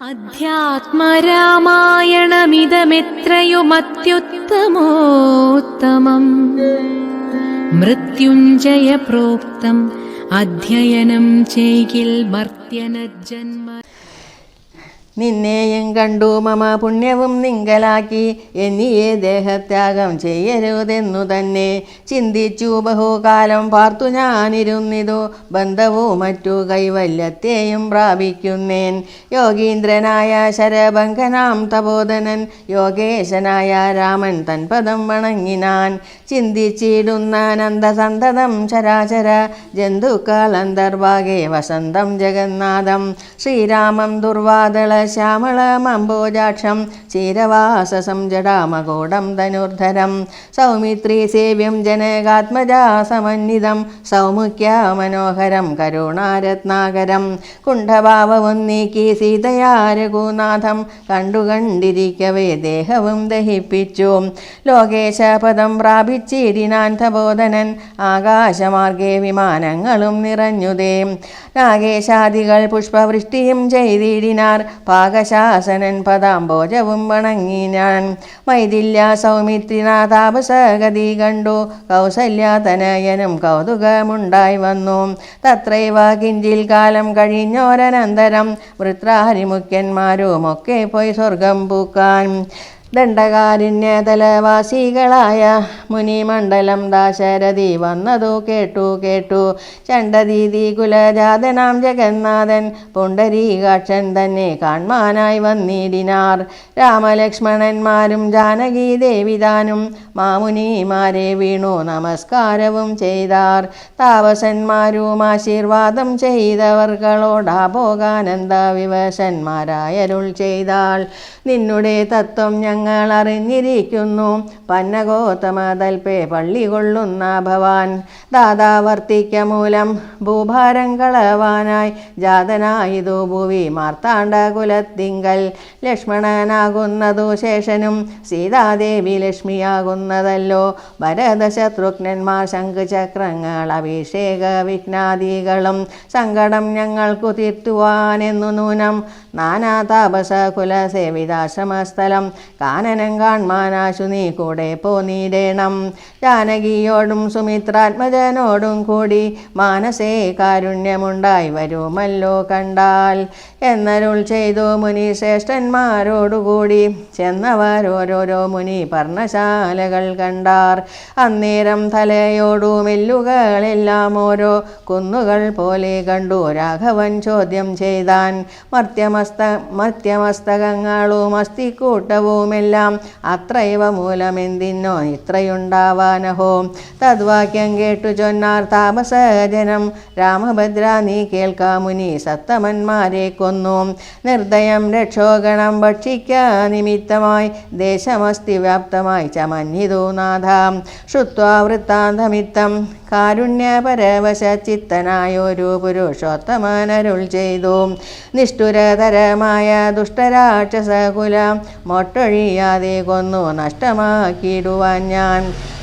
അധ്യാത്മരാമായണമിതമെത്രയുമത്യുത്തമോത്തമം. മൃത്യുഞ്ജയ പ്രോക്തം അധ്യയനം ചെയ്യിൽ മർത്യനജന്മ നിന്നെയും കണ്ടു മമ പുണ്യവും നിങ്കലാക്കി. എന്നിയെ ദേഹത്യാഗം ചെയ്യരുതെന്നു തന്നെ ചിന്തിച്ചു ബഹുകാലം പാർത്തു ഞാനിരുന്നിതു. ബന്ധവും മറ്റു കൈവല്യത്തെയും പ്രാപിക്കുന്നേൻ. യോഗീന്ദ്രനായ ശരഭങ്കനാം തബോധനൻ യോഗേശനായ രാമൻ തൻ പദം വണങ്ങിനാൻ. ചിന്തിച്ചിടുന്ന നന്ദസന്തതം ചരാചര. ജന്തുക്കൾ അന്തർഭാഗേ വസന്തം ജഗന്നാഥം. ശ്രീരാമം ദുർവാദള ശ്യാമളമംബോജാക്ഷം ചീരവാസസം ജടാമകൂടം ധനുർധരം സൗമിത്രീ സേവ്യം ജനകാത്മജാ സമന്വിതം സൗമുഖ്യ മനോഹരം കരുണാരത്നാകരം കുണ്ഠഭാവവും നീക്കി സീതയാരഘുനാഥം കണ്ടുകണ്ടിരിക്കവേ കണ്ടു കണ്ടിരിക്കവേ ദേഹവും ദഹിപ്പിച്ചു ലോകേശപദം പ്രാപിച്ചിരിനാഥബോധനൻ ആകാശമാർഗേ വിമാനങ്ങളും നിറഞ്ഞുതേ. നാഗേശാദികൾ പുഷ്പവൃഷ്ടിയും ചെയ്തിടിനാർ പാകശാസനൻ പദാംബോജവും വണങ്ങി ഞാൻ. മൈതില്യ സൗമിത്രിനാഥാപസഗതി കണ്ടു. കൗസല്യാതനയനും കൗതുകമുണ്ടായി വന്നു. തത്രൈവ കിഞ്ചിൽ കാലം കഴിഞ്ഞോരനന്തരം വൃത്രാഹരിമുഖ്യന്മാരുമൊക്കെ പോയി സ്വർഗം പൂക്കാൻ. ദണ്ഡകാരുണ്യതലവാസികളായ മുനിമണ്ഡലം ദാശരഥി വന്നതു കേട്ടു കേട്ടു. ചണ്ടദീതി കുലജാതനാം ജഗന്നാഥൻ പുണ്ടരീകാക്ഷൻ തന്നെ കാൺമാനായി വന്നിടിനാർ. രാമലക്ഷ്മണന്മാരും ജാനകി ദേവിതാനും മാമുനിമാരെ വീണു നമസ്കാരവും ചെയ്താർ. താപസന്മാരും ആശീർവാദം ചെയ്തവർകളോടാ പോകാനന്ദ വിവശന്മാരായരുൾ ചെയ്താൾ. നിന്നുടെ തത്വം ഞങ്ങൾ അറിഞ്ഞിരിക്കുന്നു. പന്നഗോതമതൽപേ പള്ളി കൊള്ളുന്ന ഭവാൻ. ദാതാവർത്തിക്ക മൂലം ഭൂഭാരം കളവാനായി ജാതനായതു ഭുവി മാർത്താണ്ഡ കുലത്തിങ്കൽ ലക്ഷ്മണനാകുന്നതു ശേഷനും സീതാദേവി ലക്ഷ്മിയാകുന്നതല്ലോ. ഭരതശത്രുഘ്നന്മാർ ശംഖുചക്രങ്ങൾ അഭിഷേക വിഘ്നാദികളും സങ്കടം ഞങ്ങൾക്കു തീർത്തുവാനെന്നു നൂനം. നാനാ താപസ കുലസേവിതാശ്രമസ്ഥലം കാനനം കാൺമാനാശു നീ കൂടെ പോന്നിടേണം ജാനകിയോടും സുമിത്രാത്മജനോടും കൂടി മാനസേ കാരുണ്യമുണ്ടായി വരുമല്ലോ കണ്ടാൽ. എന്നരുൾ ചെയ്തു മുനി ശ്രേഷ്ഠന്മാരോടുകൂടി ചെന്നവരോരോരോ മുനി പർണശാലകൾ കണ്ടാർ. അന്നേരം തലയോടു മെല്ലുകളെല്ലാം ഓരോ കുന്നുകൾ പോലെ കണ്ടു രാഘവൻ ചോദ്യം ചെയ്താൻ. മർത്യമസ്ത മർത്യമസ്തകങ്ങളും അസ്ഥിക്കൂട്ടവുമെല്ലാം അത്രൈവ മൂലമെന്തിന്നോ ഇത്രയുണ്ടാവാനഹോ. തദ്വാക്യം കേട്ടു ചൊന്നാർ താമസജനം. രാമഭദ്ര നീ കേൾക്കാമുനി സത്തമന്മാരെ കൊന്നു. നിർദ്ദയം രക്ഷോഗണം ഭക്ഷിക്ക നിമിത്തമായി ദേശമസ്തി വ്യാപ്തമായി ചമഞ്ഞിതോ നാഥ. ശ്രുത്വാ വൃത്താന്തമിത്തം. കാരുണ്യപരവശ ചിത്തനായൊരു പുരുഷോത്തമനരുൾ ചെയ്തു. നിഷ്ഠുരതരമായ ദുഷ്ടരാക്ഷസകുലം മൊട്ടൊഴിയാതെ കൊന്നു നഷ്ടമാക്കിയിടുവാൻ ഞാൻ.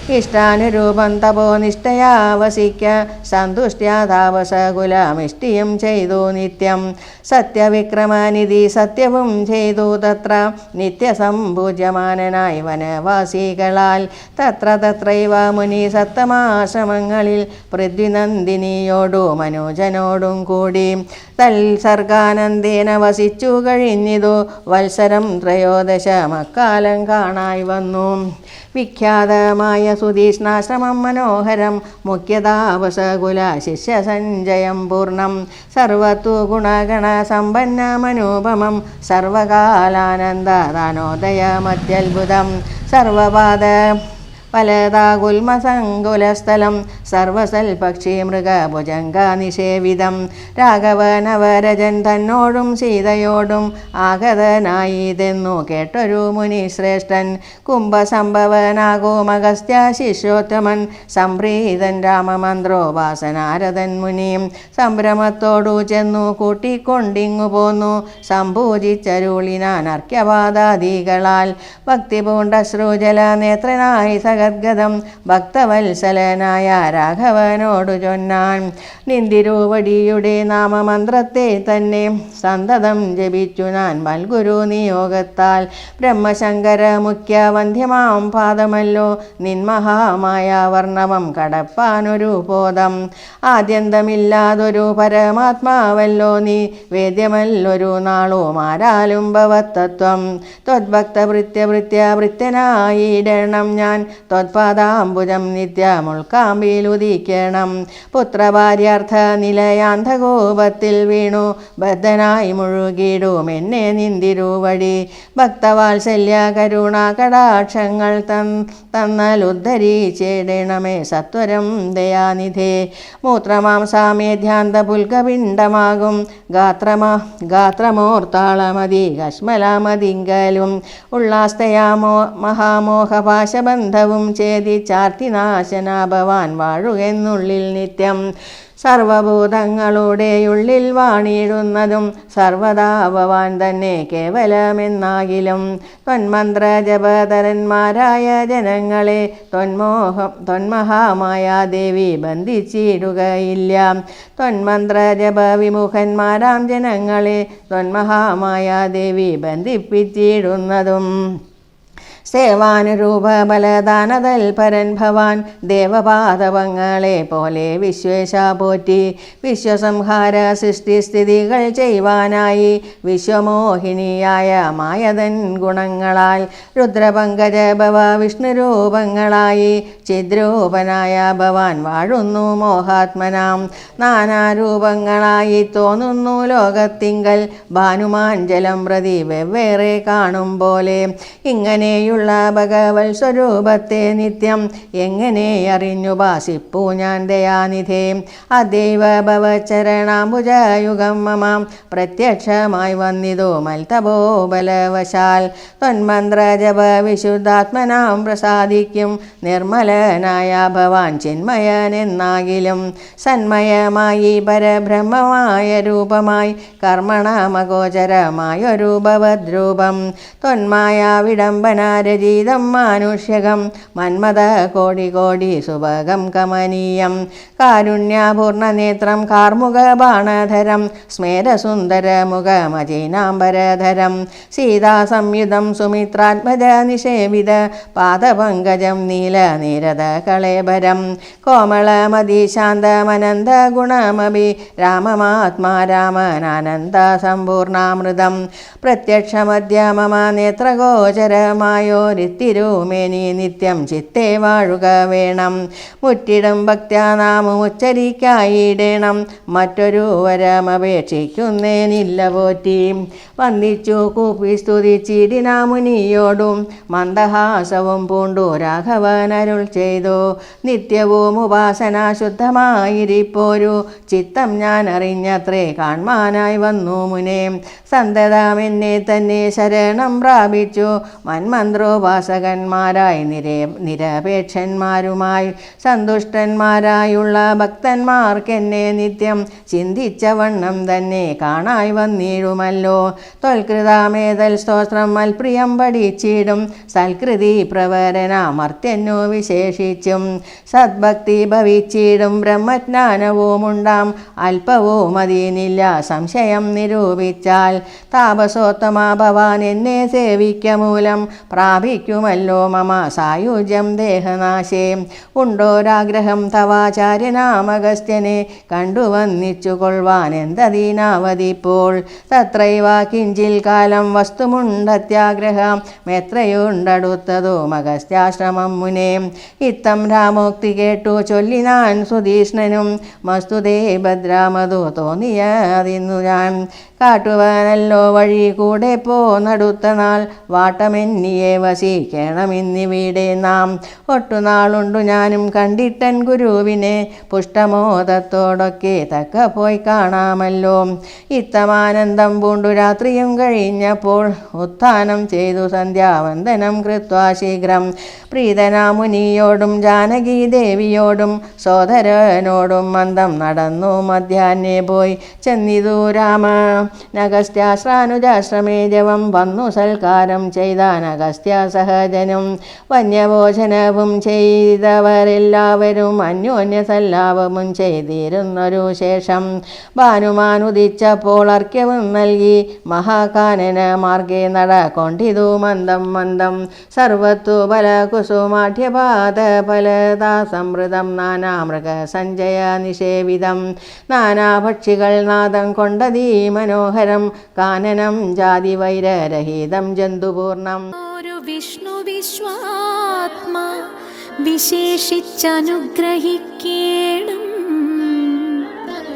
ഇഷ്ടാനുരൂപം തപോ നിഷ്ഠയാവസിക്ക സന്തുഷ്ട്യാതാവസകുലമിഷ്ടിയും ചെയ്തു നിത്യം. സത്യവിക്രമാനിധി സത്യവും ചെയ്തു തത്ര നിത്യസംപൂജ്യമാനനായി വനവാസികളാൽ. തത്ര തത്രൈവ മുനി സത്തമാശ്രമങ്ങളിൽ പൃഥ്വിനന്ദിനിയോടു മനോജനോടും കൂടി. തൽസർഗാനന്ദേന വസിച്ചു കഴിഞ്ഞിതു വത്സരം ത്രയോദശമക്കാലം കാണായി വന്നു. വിഖ്യാതമായ സുധീഷ്ണാശ്രമം മനോഹരം മുഖ്യതാവസകുല ശിഷ്യസഞ്ജയം പൂർണം. സർവത്തു ഗുണഗണ സമ്പന്ന സമ്പന്നമനൂപമം സർവകാലാനന്ദാനോദയമത്യത്ഭുതം സർവപാദ ഫലതാകുൽമസങ്കുലസ്ഥലം സർവസൽപക്ഷി മൃഗഭുജംഗ നിഷേവിതം രാഘവനവരജൻ തന്നോടും സീതയോടും ആഗതനായിതെന്നു കേട്ടൊരു മുനി ശ്രേഷ്ഠൻ കുംഭസംഭവനാകും അഗസ്ത്യ ശിഷ്യോത്തമൻ. സംപ്രീതൻ രാമമന്ത്രോപാസനാരദൻ മുനിയും സംഭ്രമത്തോടു ചെന്നു കൂട്ടിക്കൊണ്ടിങ്ങു പോന്നു. സംഭൂജിച്ചരുളിനാൻ അർക്യവാദാദികളാൽ ഭക്തിപൂണ്ട ശ്രുജല നേത്രനായി സഗദ്ഗതം. ഭക്തവത്സലനായ രാഘവനോടു ചൊന്നാൻ. നിന്തിരുവടിയുടെ നാമമന്ത്രത്തെ തന്നെ സന്തതം ജപിച്ചു ഞാൻ മൽഗുരു നിയോഗത്താൽ. ബ്രഹ്മശങ്കര മുഖ്യ വന്ധ്യമാം പാദമല്ലോ നിന്മഹാമായ വർണവം കടപ്പാനൊരു ബോധം. ആദ്യന്തമില്ലാതൊരു പരമാത്മാവല്ലോ നീ വേദ്യമല്ലൊരു നാളും ആരാലും ഭവത്തത്വം ത്വദ്ഭക്തഭൃത്യഭൃത്യ വൃത്യനായിടണം ഞാൻ ത്വത്പാദാംബുജം നിത്യമുൾക്കാമ്പിലുദിക്കണം പുത്രഭാര്യാർത്ഥ നിലയാന്ധകോപത്തിൽ വീണു. ബദ്ധനായി മുഴുകിടും എന്നെ നിന്തിരുവടി ഭക്തവാത്സല്യ കരുണ കടാക്ഷങ്ങൾ തൻ തന്നലുദ്ധരിച്ചേടണമേ സത്വരം ദയാനിധേ. മൂത്രമാംസാമേധ്യാന്ത പുൽകപിണ്ഡമാകും ഗാത്രമാ ഗാത്രമോർത്താളമതി കശ്മലാമതിങ്കലും. ഉള്ളാസ്തയാമോ മഹാമോഹപാശബന്ധവും ചേതി ചാർത്തിനാശന ഭവാൻ വാഴുകെന്നുള്ളിൽ നിത്യം സർവഭൂതങ്ങളുടെ ഉള്ളിൽ വാണിടുന്നതും സർവദാ ഭവാൻ തന്നെ കേവലമെന്നാകിലും. തൊന്മന്ത്ര ജപതരന്മാരായ ജനങ്ങളെ തൊന്മോഹം തൊന്മഹാമായ ദേവി ബന്ധിച്ചിടുകയില്ല. തൊന്മന്ത്ര ജപ വിമുഖന്മാരാം ജനങ്ങളെ തൊന്മഹാമായ ദേവി ബന്ധിപ്പിച്ചിടുന്നതും സേവാനുരൂപ ബലദാനതൽപരൻ ഭവാൻ ദേവപാദവങ്ങളെ പോലെ വിശ്വേശ പോറ്റി വിശ്വസംഹാര സൃഷ്ടിസ്ഥിതികൾ ചെയ്യുവാനായി വിശ്വമോഹിനിയായ മായതൻ ഗുണങ്ങളാൽ രുദ്രപങ്കജ ഭവ വിഷ്ണുരൂപങ്ങളായി ചിദ്രൂപനായ ഭവാൻ വാഴുന്നു മോഹാത്മനാം. നാനാരൂപങ്ങളായി തോന്നുന്നു ലോകത്തിങ്കൽ ഭാനുമാൻ ജലം പ്രതി വെവ്വേറെ കാണും പോലെ ഇങ്ങനെയുള്ള ഭഗവൽ സ്വരൂപത്തെ നിത്യം എങ്ങനെ അറിഞ്ഞു ഭാസിപ്പൂ ഞാൻ ദയാനിധേ? അദൈവ ഭവചരണാംബുജയുഗം മമാം പ്രത്യക്ഷമായി വന്നിതോ മൽതപോ ബലവശാൽ തൊന്മന്ത്ര വിശുദ്ധാത്മനാം പ്രസാദിക്കും നിർമ്മലനായ ഭവാൻ ചിന്മയനെന്നാകിലും. സന്മയമായി പരബ്രഹ്മമായ രൂപമായി കർമ്മണമഗോചരമായൊരു ഭവദ്രൂപം തൊന്മായ വിടംബന രചിതം മാനുഷ്യകം മന്മത കോടി കോടി സുഭകം കമനീയം. കാരുണ്യപൂർണ നേത്രം കാർമുക ബാണധരം. മുഖമജീനാംബരധരം സീതാസംയുധം സുമിത്രാത്മജ നിഷേവിത. പാദപങ്കജം നീല നീരത കളേബരം. കോമളമതിശാന്തമനന്ത ഗുണമഭി. രാമമാത്മാ രാമനാനന്ദ സമ്പൂർണാമൃതം. പ്രത്യക്ഷമദ്യ മമ നേത്രഗോചരമായോരിത്തിരുമേനി നിത്യം ചിത്തേ വാഴുക വേണം. മുറ്റിടും ഭക്ത്യാനാമം ഉച്ചരിക്കായിടേണം മറ്റൊരു വരമപേക്ഷിക്കുന്നേനില്ല പോറ്റി. വന്ദിച്ചു കൂപ്പി സ്തുതിച്ചിടിന മുനിയോടും മന്ദഹാസവും പൂണ്ടു രാഘവനരുൾ ചെയ്തു. നിത്യവും ഉപാസന ശുദ്ധമായിരിപ്പോരു ചിത്തം ഞാൻ അറിഞ്ഞത്രേ കാൺമാനായി വന്നു മുനെ. സന്തതാമെന്നെ തന്നെ ശരണം പ്രാപിച്ചു. മന്മന്ത്രോപാസകന്മാരായി നിരേ നിരപേക്ഷന്മാരുമായി സന്തുഷ്ടന്മാരായുള്ള ഭക്തന്മാർക്കെന്നെ നിത്യം ചിന്തിച്ച വണ്ണം തന്നെ കാണായി വന്നിടുമല്ലോ തൊൽകൃതാമേതൽ സ്തോത്രം മൽപ്രിയം പഠിച്ചിടും. സൽകൃതി പ്രവരനാമർത്യന്നു വിശേഷിച്ചും. സദ്ഭക്തി ഭവിച്ചിടും. ബ്രഹ്മജ്ഞാനവുമുണ്ടാം. അല്പവും അതിനില്ല സംശയം നിരൂപിച്ചാൽ. താപസോത്തമാ ഭവാൻ എന്നെ സേവിക്ക മൂലം പ്രാപിക്കുമല്ലോ മമ സായുജ്യം ദേഹനാശേ. ഉണ്ടോരാഗ്രഹം തവാചാര്യനാമഗസ്ത്യനെ കണ്ടുവന്നിച്ചു കൊള്ളുവാൻ എന്തതീനാവതിപ്പോൾ തത്രൈവ കിഞ്ചിൽ കാലം വസ്തുമുണ്ടത്യാഗ്രഹം എത്രയുണ്ടടുത്തതോ മഗസ്ത്യാശ്രമം മുനേ. ഇത്തം രാമോക്തി കേട്ടു ചൊല്ലിനാൻ സുധീഷ്ണനും മസ്തുതേ ഭദ്രാമതു തോന്നിയതിന്നു ഞാൻ കാട്ടുവാനല്ലോ വഴി കൂടെ പോ പോന്നടുത്ത നാൾ വാട്ടമെന്നിയെ വസിക്കണമെന്നിവിടെ നാം. ഒട്ടുനാളുണ്ടു ഞാനും കണ്ടിട്ടൻ ഗുരുവിനെ പുഷ്ടമോദത്തോടൊക്കെ തക്ക പോയി കാണാമല്ലോ. ഇത്തമാനന്ദം പൂണ്ടു രാത്രിയും കഴിഞ്ഞപ്പോൾ ഉത്ഥാനം ചെയ്തു സന്ധ്യാവന്ദനം കൃത്വാ ശീഘ്രം. പ്രീതനാമുനിയോടും ജാനകി ദേവിയോടും സോദരനോടും മന്ദം നടന്നു മധ്യാഹ്നേ പോയി ചെന്നിതു രാമ. നഗസ്ത്യാശ്രാനുജാശ്രമേ ജവം വന്നു സൽക്കാരം ചെയ്താൻ അഗസ്ത്യ സഹജനും വന്യഭോജനവും ചെയ്തവരെല്ലാവരും അന്യോന്യ സല്ലാപവും ചെയ്തിരുന്നൊരു ശേഷം ഭാനുമാനുദിച്ചപ്പോൾ അർക്യവും നൽകി മഹാകാനന മാർഗേ നടക്കൊണ്ടിതു മന്ദം മന്ദം സർവത്തു ബല കുസുമാഠ്യപാത ഫലതാ സമൃതം നാനാമൃഗ സഞ്ജയ നിഷേവിതം നാനാഭക്ഷികൾ നാദം കൊണ്ടതീ മനോഹരം കാനനം ജാതി വൈരരഹിതം ജന്തുപൂർണം. ഒരു വിഷ്ണു വിശ്വാത്മാ വിശേഷിച്ചനുഗ്രഹിക്കേണം.